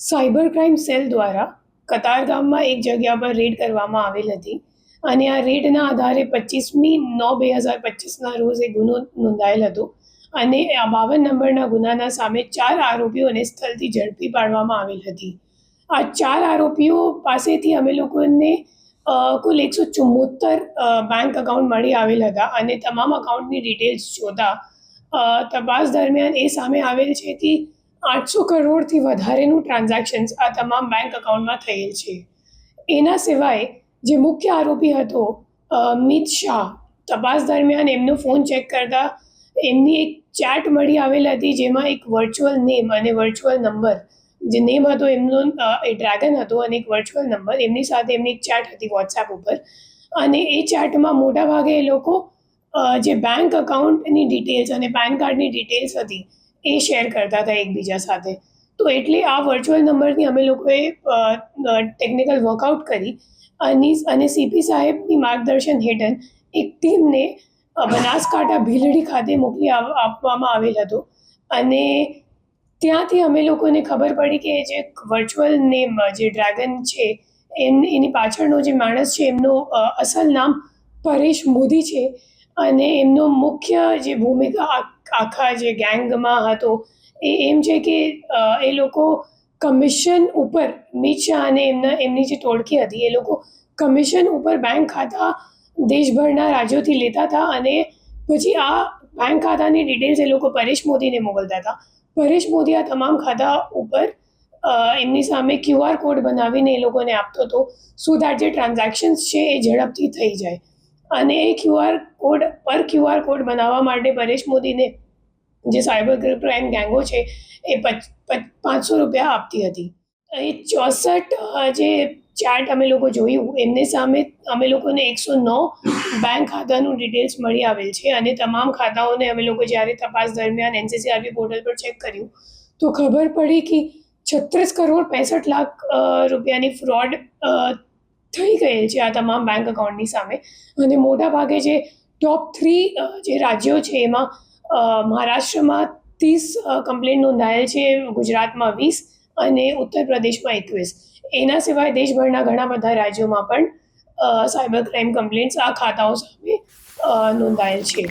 Cyber crime cell દ્વારા કતાર ગામમાં એક જગ્યા પર રેડ કરવામાં આવેલ હતી અને આ રેડના આધારે પચીસમી નવ બે હજાર પચીસના રોજ એ ગુનો નોંધાયેલ હતો અને આ બાવન નંબરના ગુનાના સામે ચાર આરોપીઓને સ્થળથી ઝડપી પાડવામાં આવેલ હતી. આ ચાર આરોપીઓ પાસેથી અમે લોકોને કુલ એકસો ચુમ્મોતર બેંક અકાઉન્ટ મળી આવેલ હતા અને તમામ અકાઉન્ટની ડિટેલ્સ જોતા તપાસ દરમિયાન એ સામે આવેલ છે કે આઠસો કરોડથી વધારેનું ટ્રાન્ઝેક્શન્સ આ તમામ બેંક અકાઉન્ટમાં થયેલ છે. એના સિવાય જે મુખ્ય આરોપી હતો અમિત મિત શાહ, તપાસ દરમિયાન એમનો ફોન ચેક કરતા એમની એક ચેટ મળી આવેલ હતી, જેમાં એક વર્ચ્યુઅલ નેમ અને વર્ચ્યુઅલ નંબર જે નેમ હતો એમનો એ ડ્રેગન હતો અને એક વર્ચ્યુઅલ નંબર એમની સાથે એમની એક ચેટ હતી વોટ્સએપ ઉપર. અને એ ચેટમાં મોટાભાગે એ લોકો જે બેંક અકાઉન્ટની ડિટેલ્સ અને પેન કાર્ડની ડિટેલ્સ હતી એ શેર કરતા હતા એકબીજા સાથે. તો એટલે આ વર્ચ્યુઅલ નંબરની અમે લોકોએ ટેકનિકલ વર્કઆઉટ કરી અને અને સીપી સાહેબની માર્ગદર્શન હેઠળ એક ટીમને બનાસકાંઠા ભીલડી ખાતે મોકલી આપવામાં આવેલ હતો. અને ત્યાંથી અમે લોકોને ખબર પડી કે જે વર્ચ્યુઅલ નેમ જે ડ્રેગન છે, એમ, એની પાછળનો જે માણસ છે, એમનો અસલ નામ પરેશ મોદી છે. અને એમનો મુખ્ય જે ભૂમિકા આખા જે ગેંગમાં હતો, એ એમ છે કે એ લોકો કમિશન ઉપર મિત શાહ અને એમના, એમની જે ટોળકી હતી, એ લોકો કમિશન ઉપર બેંક ખાતા દેશભરના રાજ્યોથી લેતા હતા અને પછી આ બેંક ખાતાની ડિટેલ્સ એ લોકો પરેશ મોદીને મોકલતા હતા. પરેશ મોદી આ તમામ ખાતા ઉપર એમની સામે ક્યુઆર કોડ બનાવીને એ લોકોને આપતો હતો સો દેટ જે ટ્રાન્ઝેક્શન્સ છે એ ઝડપથી થઈ જાય. અને એ ક્યુઆર કોડ, પર ક્યુઆર કોડ બનાવવા માટે પરેશ મોદીને જે સાયબર ક્રાઇમ ગેંગો છે, એ પચ, પચ- પાંચસો રૂપિયા આપતી હતી. એ ચોસઠ જે ચાર્ટ અમે લોકો જોયું, એમની સામે અમે લોકોને એકસો નવ બેંક ખાતાનું ડિટેલ્સ મળી આવેલ છે અને તમામ ખાતાઓને અમે લોકો જ્યારે તપાસ દરમિયાન એનસીસીઆરબી પોર્ટલ પર ચેક કર્યું, તો ખબર પડી કે છત્રીસ કરોડ પેસઠ લાખ રૂપિયાની ફ્રોડ થઈ ગયેલ છે આ તમામ બેંક અકાઉન્ટની સામે. અને મોટા ભાગે જે ટોપ થ્રી જે રાજ્યો છે એમાં મહારાષ્ટ્રમાં ત્રીસ કમ્પ્લેન નોંધાયેલ છે, ગુજરાતમાં વીસ અને ઉત્તર પ્રદેશમાં એકવીસ. એના સિવાય દેશભરના ઘણા બધા રાજ્યોમાં પણ સાયબર ક્રાઇમ કમ્પ્લેન્ટ્સ આ ખાતાઓ સામે નોંધાયેલ છે.